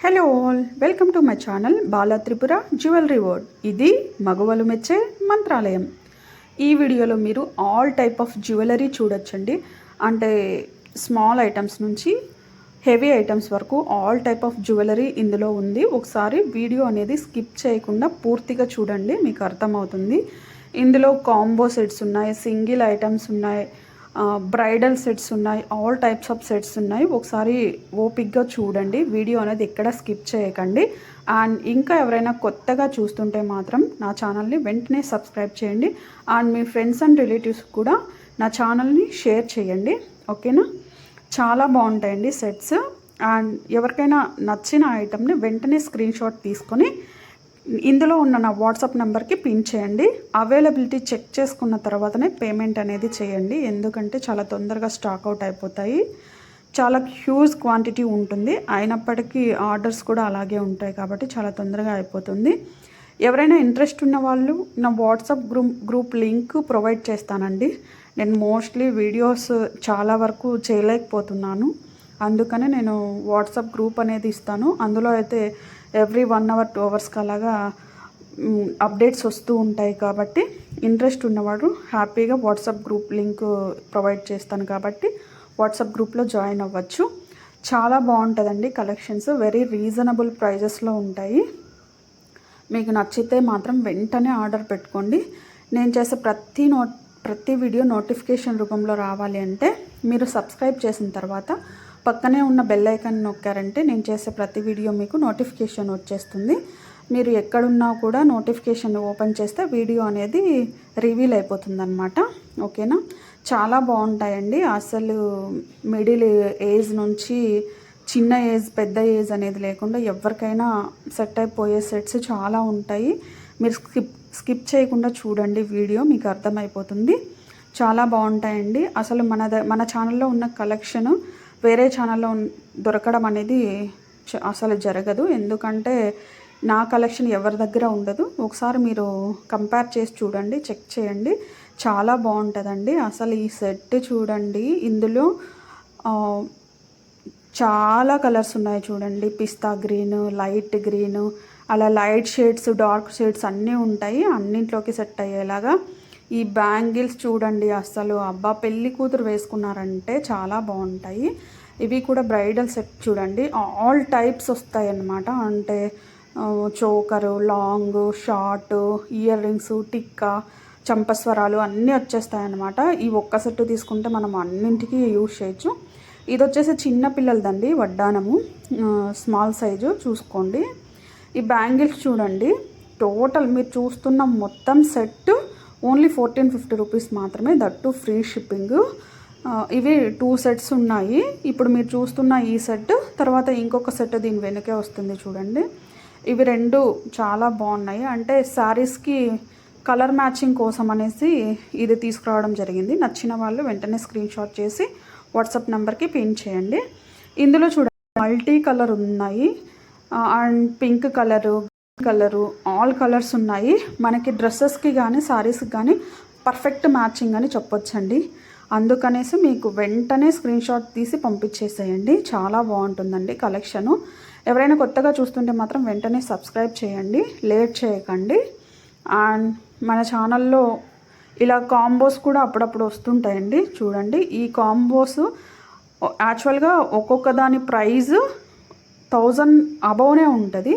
Hello all welcome to my channel Bala Tripura jewellery world ఇది మగవలు మెచ్చే మంత్రాలయం. ఈ వీడియోలో మీరు ఆల్ టైప్ ఆఫ్ జ్యువెలరీ చూడొచ్చండి. అంటే స్మాల్ ఐటమ్స్ నుంచి హెవీ ఐటమ్స్ వరకు ఆల్ టైప్ ఆఫ్ జ్యువెలరీ ఇందులో ఉంది. ఒకసారి వీడియో అనేది స్కిప్ చేయకుండా పూర్తిగా చూడండి మీకు అర్థమవుతుంది. ఇందులో కాంబో సెట్స్ ఉన్నాయి సింగిల్ ఐటమ్స్ ఉన్నాయి. బ్రైడల్ సెట్స్ ఉన్నాయి ఆల్ టైప్స్ ఆఫ్ సెట్స్ ఉన్నాయి. ఒకసారి ఓపిక్గా చూడండి వీడియో అనేది ఎక్కడ స్కిప్ చేయకండి. అండ్ ఇంకా ఎవరైనా కొత్తగా చూస్తుంటే మాత్రం నా ఛానల్ని వెంటనే సబ్స్క్రైబ్ చేయండి. అండ్ మీ ఫ్రెండ్స్ అండ్ రిలేటివ్స్ కూడా నా ఛానల్ని షేర్ చేయండి. ఓకేనా? చాలా బాగుంటాయండి సెట్స్. అండ్ ఎవరికైనా నచ్చిన ఐటమ్ని వెంటనే స్క్రీన్షాట్ తీసుకొని ఇందులో ఉన్న నా వాట్సాప్ నెంబర్కి పిన్ చేయండి. అవైలబిలిటీ చెక్ చేసుకున్న తర్వాతనే పేమెంట్ అనేది చేయండి. ఎందుకంటే చాలా తొందరగా స్టాక్ అవుట్ అయిపోతాయి. చాలా హ్యూజ్ క్వాంటిటీ ఉంటుంది. అయినప్పటికీ ఆర్డర్స్ కూడా అలాగే ఉంటాయి కాబట్టి చాలా తొందరగా అయిపోతుంది. ఎవరైనా ఇంట్రెస్ట్ ఉన్న వాళ్ళు నా WhatsApp group group link provide చేస్తానండి. నేను మోస్ట్లీ వీడియోస్ చాలా వరకు చేయలేకపోతున్నాను. అందుకనే నేను వాట్సాప్ గ్రూప్ అనేది ఇస్తాను. అందులో అయితే ఎవ్రీ వన్ అవర్ టూ అవర్స్కి అలాగా అప్డేట్స్ వస్తూ ఉంటాయి కాబట్టి ఇంట్రెస్ట్ ఉన్నవాడు హ్యాపీగా వాట్సాప్ గ్రూప్ లింక్ ప్రొవైడ్ చేస్తాను కాబట్టి వాట్సాప్ గ్రూప్లో జాయిన్ అవ్వచ్చు. చాలా బాగుంటుందండి కలెక్షన్స్ వెరీ రీజనబుల్ ప్రైజెస్లో ఉంటాయి. మీకు నచ్చితే మాత్రం వెంటనే ఆర్డర్ పెట్టుకోండి. నేను చేసే ప్రతి నో ప్రతి వీడియో నోటిఫికేషన్ రూపంలో రావాలి అంటే మీరు సబ్స్క్రైబ్ చేసిన తర్వాత పక్కనే ఉన్న బెల్ ఐకాన్ నొక్కారంటే నేను చేసే ప్రతి వీడియో మీకు నోటిఫికేషన్ వచ్చేస్తుంది. మీరు ఎక్కడున్నా కూడా నోటిఫికేషన్ ఓపెన్ చేస్తే వీడియో అనేది రివీల్ అయిపోతుంది అనమాట ఓకేనా చాలా బాగుంటాయండి. అసలు మిడిల్ ఏజ్ నుంచి చిన్న ఏజ్ పెద్ద ఏజ్ అనేది లేకుండా ఎవరికైనా సెట్ అయిపోయే సెట్స్ చాలా ఉంటాయి. మీరు స్కిప్ స్కిప్ చేయకుండా చూడండి వీడియో మీకు అర్థమైపోతుంది. చాలా బాగుంటాయండి. అసలు మన మన ఛానల్లో ఉన్న కలెక్షన్ వేరే ఛానల్లో దొరకడం అనేది అసలు జరగదు. ఎందుకంటే నా కలెక్షన్ ఎవరి దగ్గర ఉండదు. ఒకసారి మీరు కంపేర్ చేసి చూడండి చెక్ చేయండి. చాలా బాగుంటుందండి. అసలు ఈ సెట్ చూడండి. ఇందులో చాలా కలర్స్ ఉన్నాయి చూడండి. పిస్తా గ్రీన్ లైట్ గ్రీన్ అలా లైట్ షేడ్స్ డార్క్ షేడ్స్ అన్నీ ఉంటాయి. అన్నింట్లోకి సెట్ అయ్యేలాగా ఈ బ్యాంగిల్స్ చూడండి అసలు. అబ్బా పెళ్ళి కూతురు వేసుకున్నారంటే చాలా బాగుంటాయి. ఇవి కూడా బ్రైడల్ సెట్ చూడండి. ఆల్ టైప్స్ వస్తాయి అన్నమాట అంటే choker long short earrings టిక్కా చంపస్వరాలు అన్నీ వచ్చేస్తాయి అన్నమాట ఈ ఒక్క సెట్ తీసుకుంటే మనం అన్నింటికి యూజ్ చేయొచ్చు. ఇది వచ్చేసి చిన్న పిల్లలదండి వడ్డానము. స్మాల్ సైజు చూసుకోండి. ఈ బ్యాంగిల్స్ చూడండి. టోటల్ మీరు చూస్తున్న మొత్తం set only fourteen fifty rupees మాత్రమే దట్ టు ఫ్రీ షిప్పింగ్. ఇవి టూ సెట్స్ ఉన్నాయి. ఇప్పుడు మీరు చూస్తున్న ఈ సెట్ తర్వాత ఇంకొక సెట్ దీని వెనుకే వస్తుంది చూడండి. ఇవి రెండు చాలా బాగున్నాయి. అంటే శారీస్కి కలర్ మ్యాచింగ్ కోసం అనేసి ఇది తీసుకురావడం జరిగింది. నచ్చిన వాళ్ళు వెంటనే స్క్రీన్ షాట్ చేసి వాట్సాప్ నెంబర్కి పిన్ చేయండి. ఇందులో చూడండి మల్టీ కలర్ ఉన్నాయి. And pink colour colour all colours ఉన్నాయి. మనకి డ్రెస్సెస్కి కానీ శారీస్కి కానీ పర్ఫెక్ట్ మ్యాచింగ్ అని చెప్పొచ్చండి. అందుకనేసి మీకు వెంటనే స్క్రీన్ షాట్ తీసి పంపించేసేయండి. చాలా బాగుంటుందండి కలెక్షను ఎవరైనా కొత్తగా చూస్తుంటే మాత్రం వెంటనే సబ్స్క్రైబ్ చేయండి. లేట్ చేయకండి. అండ్ మన ఛానల్లో ఇలా కాంబోస్ కూడా అప్పుడప్పుడు వస్తుంటాయండి. చూడండి ఈ కాంబోస్ యాక్చువల్గా ఒక్కొక్క దాని ప్రైజ్ థౌజండ్ అబౌనే ఉంటుంది.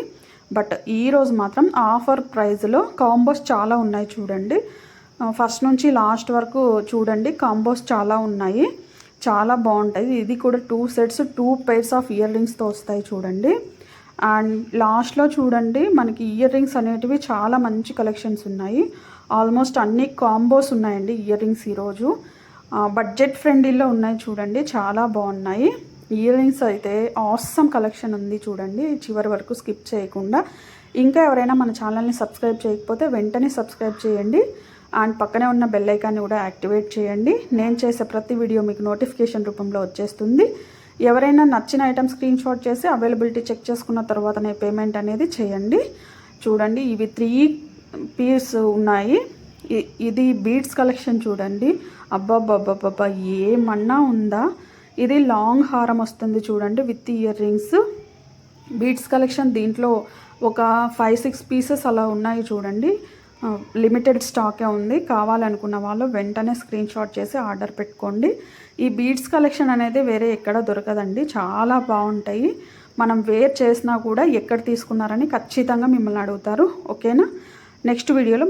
బట్ ఈరోజు మాత్రం ఆఫర్ ప్రైస్లో కాంబోస్ చాలా ఉన్నాయి చూడండి. ఫస్ట్ నుంచి లాస్ట్ వరకు చూడండి కాంబోస్ చాలా ఉన్నాయి. చాలా బాగుంటాయి. ఇది కూడా two sets two pairs of year రింగ్స్తో వస్తాయి చూడండి. అండ్ లాస్ట్లో చూడండి మనకి ఇయర్ రింగ్స్ అనేటివి చాలా మంచి కలెక్షన్స్ ఉన్నాయి. ఆల్మోస్ట్ అన్ని కాంబోస్ ఉన్నాయండి ఇయర్ రింగ్స్ ఈరోజు బడ్జెట్ ఫ్రెండ్లీలో ఉన్నాయి చూడండి. చాలా బాగున్నాయి. ఇయరింగ్స్ అయితే ఆసమ్ కలెక్షన్ ఉంది చూడండి. చివరి వరకు స్కిప్ చేయకుండా. ఇంకా ఎవరైనా మన ఛానల్ని సబ్స్క్రైబ్ చేయకపోతే వెంటనే సబ్స్క్రైబ్ చేయండి. అండ్ పక్కనే ఉన్న బెల్ ఐకాన్ని కూడా యాక్టివేట్ చేయండి. నేను చేసే ప్రతి వీడియో మీకు నోటిఫికేషన్ రూపంలో వచ్చేస్తుంది. ఎవరైనా నచ్చిన ఐటమ్ స్క్రీన్ షాట్ చేసి అవైలబిలిటీ చెక్ చేసుకున్న తర్వాతనే పేమెంట్ అనేది చేయండి. చూడండి ఇవి త్రీ పీస్ ఉన్నాయి. ఇది బీడ్స్ కలెక్షన్ చూడండి. అబ్బాబ్బాబ్బాబ్బా ఏమన్నా ఉందా? ఇది లాంగ్ హారం వస్తుంది చూడండి with earrings. Beads collection దీంట్లో ఒక ఫైవ్ సిక్స్ పీసెస్ అలా ఉన్నాయి చూడండి. లిమిటెడ్ స్టాకే ఉంది. కావాలనుకున్న వాళ్ళు వెంటనే స్క్రీన్ షాట్ చేసి ఆర్డర్ పెట్టుకోండి. ఈ బీడ్స్ కలెక్షన్ అనేది వేరే ఎక్కడ దొరకదండి. చాలా బాగుంటాయి. మనం వేర్ చేసినా కూడా ఎక్కడ తీసుకున్నారని ఖచ్చితంగా మిమ్మల్ని అడుగుతారు. ఓకేనా? నెక్స్ట్ వీడియోలో